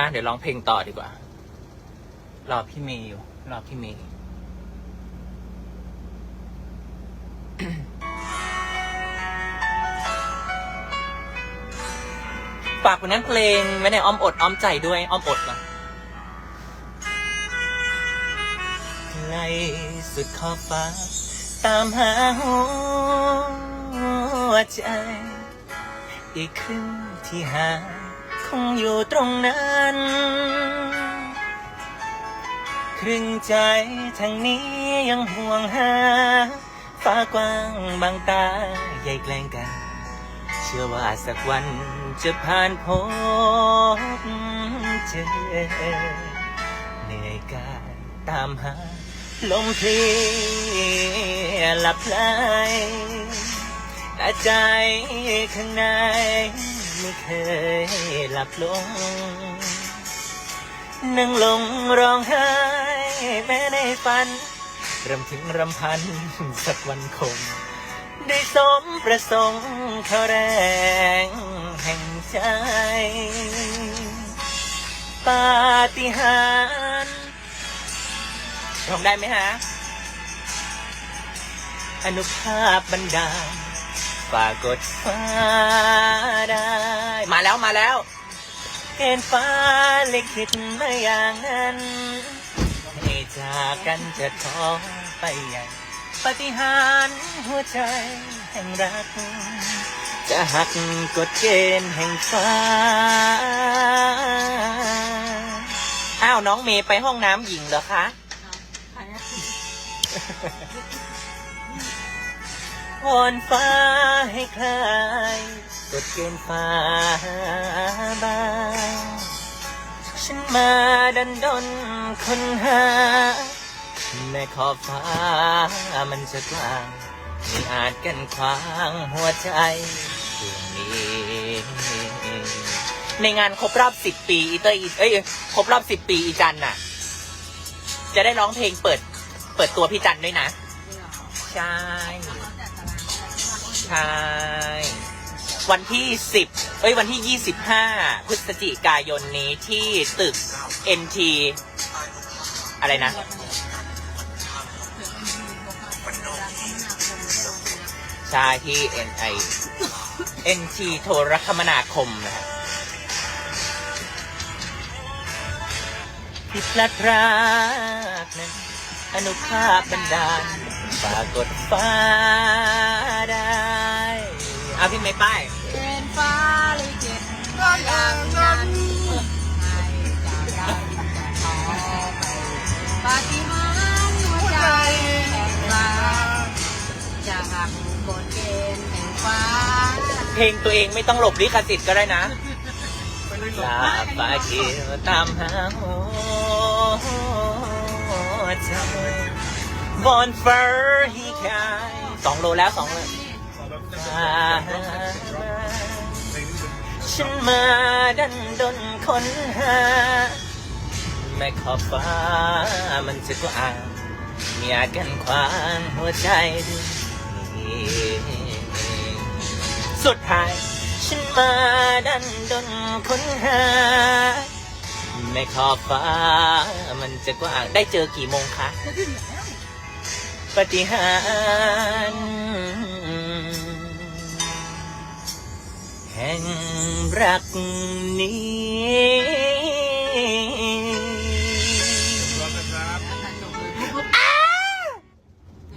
อะเดี๋ยวร้องเพลงต่อดีกว่า รอพี่เมย์อยู่ รอพี่เมย์ฝากผลงานเพลงไว้ในอ้อมอดอ้อมใจด้วยอ้อมอดนะไกลสุดขอบฟ้า ตามหาหัวใจ อีกครึ่งที่หาย อยู่ตรงนั้น ครึ่งใจทางนี้ยังห่วงหา ฟ้ากว้างบางตาใหญ่แกล้งกัน เชื่อว่าสักวันจะผ่านพบเจอเหนื่อยกายตามหา ลมเพลียหลับไหลแต่ใจข้างใน ไม่เคยหลับลง นั่งลงร้องไห้แม้ในฝันรำถึงรำพันสักวันคง ได้สมประสงค์เขาแรงแห่งใจ ปาฏิหาริย์ร้องได้ไหมฮะ อนุภาพบันดาล ฝากกดฟ้าได้ มาแล้วมาแล้ว เกณฑ์ฟ้าลิขิตมาอย่างนั้นให้จากกันจะท้อไปใหญ่ปฏิหารหัวใจแห่งรัก จะหักกฎเกณฑ์แห่งฟ้า อ้าว น้องเมย์ไปห้องน้ำหญิงเหรอคะ วอนฟ้าให้คลายกฎเกณฑ์ฟ้าบางฉันมาดันดนคนหา แม่ขอบฟ้ามันจะกว้างไม่อาจกันขวางหัวใจดวงนี้ ในงานครบรอบสิบปีอีเตอร์อีเอ้ยครบรอบสิบปีอีจันน่ะ จะได้ร้องเพลงเปิด เปิดตัวพี่จันด้วยนะ ใช่ ใช่ วันที่สิบเอ้ย วันที่ยี่สิบห้าพฤศจิกายนนี้ที่ตึก NT อะไรนะ ใช่ที่ NI NT โทรคมนาคมนะฮะที่พลัดรากนั้นอนุภาพบันดาลฝากกดฟ้าได้ เอาพี่ไม่ป้ายเป็นฟ้าลิขิตก็อย่างนั้นให้จากกันจะท้อไปปาฏิหาริย์หัวใจแห่งรักจะหักกฎเกณฑ์แห่งฟ้า เพลงตัวเองไม่ต้องหลบลิขสิทธิ์ก็ได้นะลาฟ้าเขียวตามหาหัวใจบอนเฟอร์ฮีคายสองโลแล้วสองโล ฉันมาดันดนค้นหา แม่ขอบฟ้ามันจะกว้างมีอากันขวางหัวใจด้วยสุดท้าย ฉันมาดันดนค้นหาแม่ขอบฟ้า มันจะกว้างได้เจอกี่โมงคะปฏิหาร งรักนี้